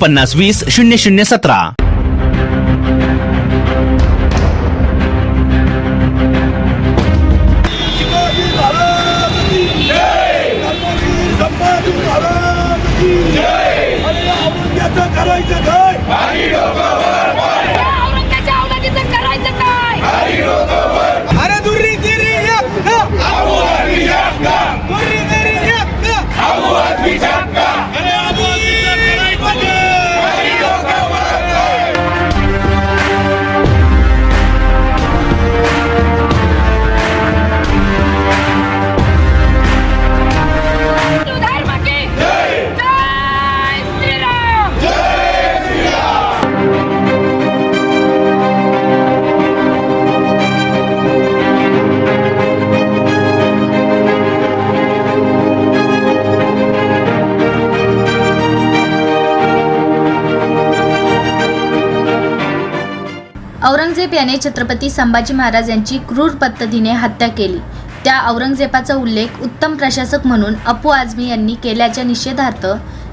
पन्नास वीस शून्य शून्य सतरा. शिवाजी महाराज औरंगजेब याने छत्रपती संभाजी महाराज यांची क्रूर पद्धतीने हत्या केली. त्या औरंगजेबाचा उल्लेख उत्तम प्रशासक म्हणून अपू आझमी यांनी केल्याच्या निषेधार्थ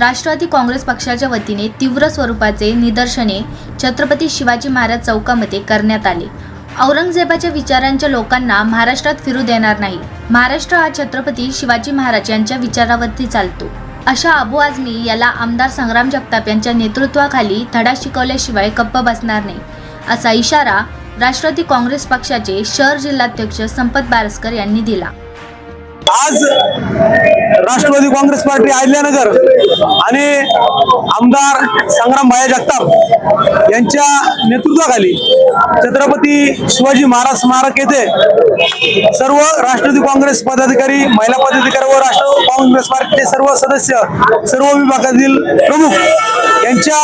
राष्ट्रवादी काँग्रेस पक्षाच्या वतीने तीव्र स्वरूपाचे निदर्शने छत्रपती शिवाजी महाराज चौकामध्ये करण्यात आले. औरंगजेबाच्या विचारांच्या लोकांना महाराष्ट्रात फिरू देणार नाही. महाराष्ट्र हा छत्रपती शिवाजी महाराज यांच्या विचारावरती चालतो. अशा अबू आझमी याला आमदार संग्राम जगताप यांच्या नेतृत्वाखाली धडा शिकवल्याशिवाय गप्प बसणार नाही. असा इशारा राष्ट्रवादी काँग्रेस पक्षाचे शहर जिल्हाध्यक्ष संपत बारस्कर यांनी दिला. आज राष्ट्रवादी काँग्रेस पार्टी आयल्यानगर आणि आमदार संग्राम भाया जगताप यांच्या नेतृत्वाखाली छत्रपती शिवाजी महाराज स्मारक येथे सर्व राष्ट्रवादी काँग्रेस पदाधिकारी महिला पदाधिकारी व राष्ट्रवादी काँग्रेस पार्टीचे सर्व सदस्य सर्व विभागातील प्रमुख यांच्या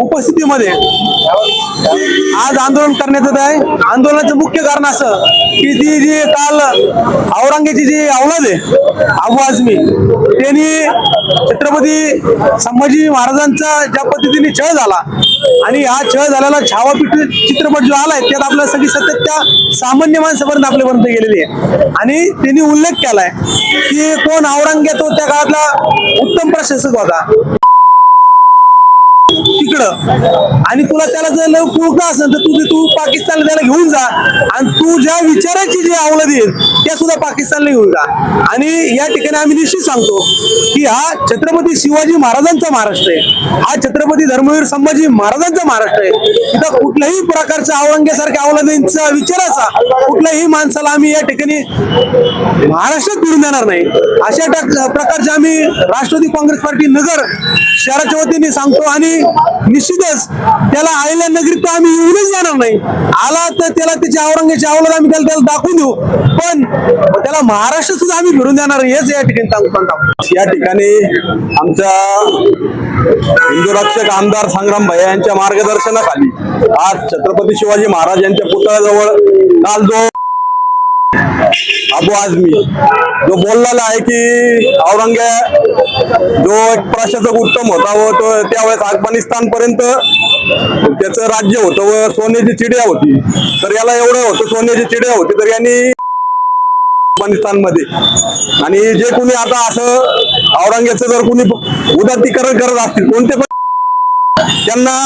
उपस्थितीमध्ये आज आंदोलन करण्यात येत आहे. आंदोलनाचं मुख्य कारण असं की ती जी काल औरंगजेबाची जी औलाद आहे अबू आझमी त्यांनी छत्रपती संभाजी महाराजांचा ज्या पद्धतीने छळ झाला आणि हा छळ झालेला छावा चित्रपट जो आलाय त्यात आपल्या सगळी सत्य त्या सामान्य माणसापर्यंत आपल्यापर्यंत गेलेली आहे. आणि त्यांनी उल्लेख केलाय की कोण औरंगजेब घेतो त्या काळातला उत्तम प्रशासक होता. तिकडं आणि तुला त्याला जर लव कुळका असेल तर तू तू पाकिस्तानला त्याला घेऊन जा. आणि तू ज्या विचाराची जी आवड येईल त्या सुद्धा पाकिस्तानला घेऊन जा. आणि या ठिकाणी आम्ही निश्चित सांगतो की हा छत्रपती शिवाजी महाराजांचा महाराष्ट्र आहे. हा छत्रपती धर्मवीर संभाजी महाराजांचा महाराष्ट्र आहे. इथं कुठल्याही प्रकारच्या औरंगेसारख्या अवलादींचा विचाराचा कुठल्याही माणसाला आम्ही या ठिकाणी महाराष्ट्रात फिरून देणार नाही. अशा प्रकारचे आम्ही राष्ट्रवादी काँग्रेस पार्टी नगर शहराच्या वतीने सांगतो आणि निश्चितच. त्याला आलेल्या नगरीत तर आम्ही येऊनच जाणार नाही. आला तर त्याला त्याच्या औरंगाची आवडत आम्ही त्याला त्याला दाखवून देऊ. पण त्याला महाराष्ट्र सुद्धा आम्ही फिरून देणार हेच या ठिकाणी सांगतो या ठिकाणी आमच्या हिंदुरक्षक आमदार संग्राम भैया यांच्या मार्गदर्शनाखाली आज छत्रपती शिवाजी महाराज यांच्या पुतळ्याजवळ काल जो अबू आझमी जो बोललेला आहे की औरंगजेब जो एक प्रशासक उत्तम होता व तो त्यावेळेस अफगाणिस्तान पर्यंत त्याचं राज्य होतं व सोन्याची चिडिया होती. तर याला एवढं होतं सोन्याची चिडिया होती तर यांनी अफगाणिस्तानमध्ये आणि जे कोणी आता असं औरंगजेबचं जर कोणी उदातीकरण करत असतील कोणते पण त्यांना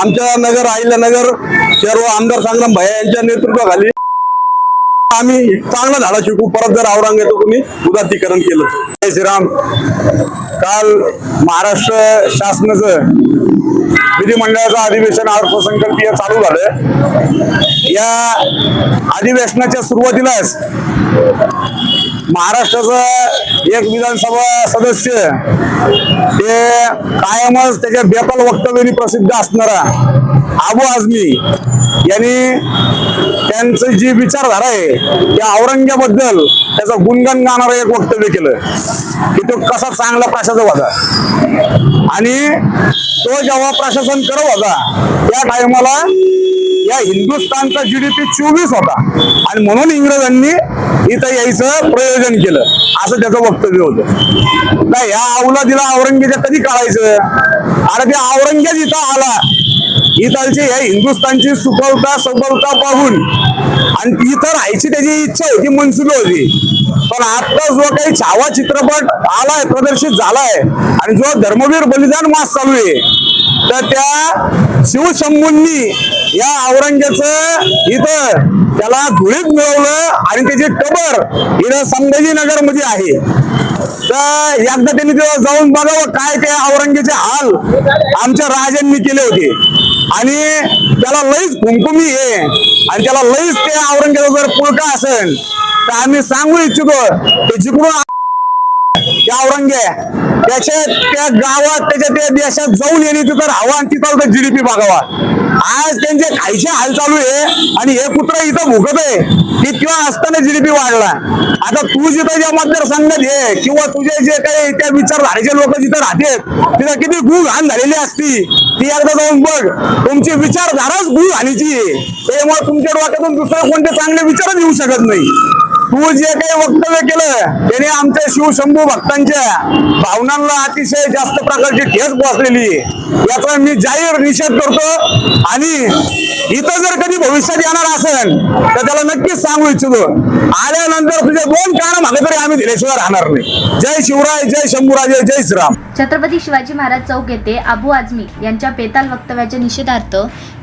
आमच्या नगर आईला नगर सर्व आमदार संग्राम भैया यांच्या नेतृत्वाखाली आम्ही चांगला झाडा शिकू. परत जर औरंगाचं तुम्ही उदातीकरण केलं. जय श्रीराम. काल महाराष्ट्र शासनाचं विधिमंडळाचं अधिवेशन अर्थसंकल्पीय चालू झालं या अधिवेशनाच्या सुरुवातीलाच महाराष्ट्राचं एक विधानसभा सदस्य ते कायमच त्याच्या बेपाल वक्तव्याने प्रसिद्ध असणारा आबू आझमी यांनी त्यांचं जी विचारधारा आहे त्या औरंग्याबद्दल त्याचं गुणगान गाणारं एक वक्तव्य केलं की तो कसा चांगला प्रशासक होता. आणि तो जेव्हा प्रशासन करत होता त्या टायमाला या हिंदुस्थानचा जीडीपी चोवीस होता. आणि म्हणून इंग्रजांनी इथं यायचं प्रयोजन केलं. असं त्याचं वक्तव्य होतं. ह्या या अवलादीला औरंगजेब कधी काढायचं? अरे ते औरंगजेब इथं आला. इथालची या हिंदुस्थानची सुखवता सबलता पाहून. आणि ती इथं राहायची त्याची इच्छा होती मनसुबी होती. पण आता जो काही छावा चित्रपट आलाय प्रदर्शित झालाय आणि जो धर्मवीर बलिदान मास चालू आहे तर त्या शिवशंभूंनी या औरंग्याचं इथं त्याला धुळीत मिळवलं आणि त्याची टबर इथं संभाजीनगरमध्ये आहे. तर एकदा त्यांनी तिथं जाऊन बघावं काय काय औरंगाचे हाल आमच्या राजांनी केले होते. आणि त्याला लईच कुमकुमी आहे. आणि त्याला लईच ते औरंगजेब जर पुळका असेल. तर आम्ही सांगू इच्छितो ते जिकडून औरंगे त्याच्या त्या गावात त्याच्या त्या देशात जाऊन येणे तिथं राहावं आणि तिथं जीडीपी बघावा. आज त्यांचे खायचे हाल चालू आहे आणि हे कुत्र इथं भुगत आहे. की किंवा असताना जीडीपी वाढला. आता तू जिथं ज्या मतदारसंघात ये किंवा तुझे जे काही त्या विचारधारेचे लोक जिथं राहते तिथं किती गु घाण झालेली असती. ती एकदा जाऊन बघ. तुमची विचारधाराच गु घाणीची आहे. त्यामुळे तुमच्या डोक्यातून दुसरे कोणते चांगले विचारच येऊ शकत नाही. तू जे काही वक्तव्य केलं त्याने आमच्या शिवशंभू भक्तांच्या भावनांना अतिशय जास्त प्रकारची ठेस पोहोचलेली याचा मी जाहीर निषेध करतो. आणि इथं जर कधी भविष्यात येणार असेल तर त्याला नक्कीच सांगू इच्छितो. आल्यानंतर तुझे दोन कान मागे तरी आम्ही दिल्याशिवाय राहणार नाही. जय शिवराय जय शंभूराजे जय श्रीराम. छत्रपती शिवाजी महाराज चौक येथे अबू आझमी यांच्या बेताल वक्तव्याच्या निषेधार्थ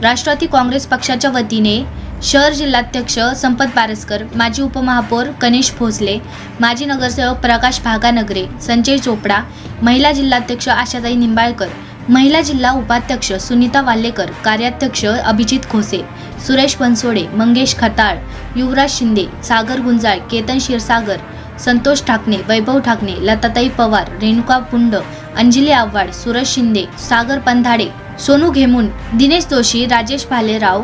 राष्ट्रवादी काँग्रेस पक्षाच्या वतीने शहर जिल्हाध्यक्ष संपत पारसकर माजी उपमहापौर गणेश भोसले माजी नगरसेवक प्रकाश भागानगरे संजय चोपडा महिला जिल्हाध्यक्ष आशाताई निंबाळकर महिला जिल्हा उपाध्यक्ष सुनीता वाल्लेकर कार्याध्यक्ष अभिजित खोसे सुरेश बनसोडे मंगेश खताळ युवराज शिंदे सागर गुंजाळ केतन क्षीरसागर संतोष ठाकणे वैभव ठाकणे लताताई पवार रेणुका पुंड अंजली आव्हाड सुरज शिंदे सागर पंधाडे सोनू घेमून दिनेश जोशी राजेश भालेराव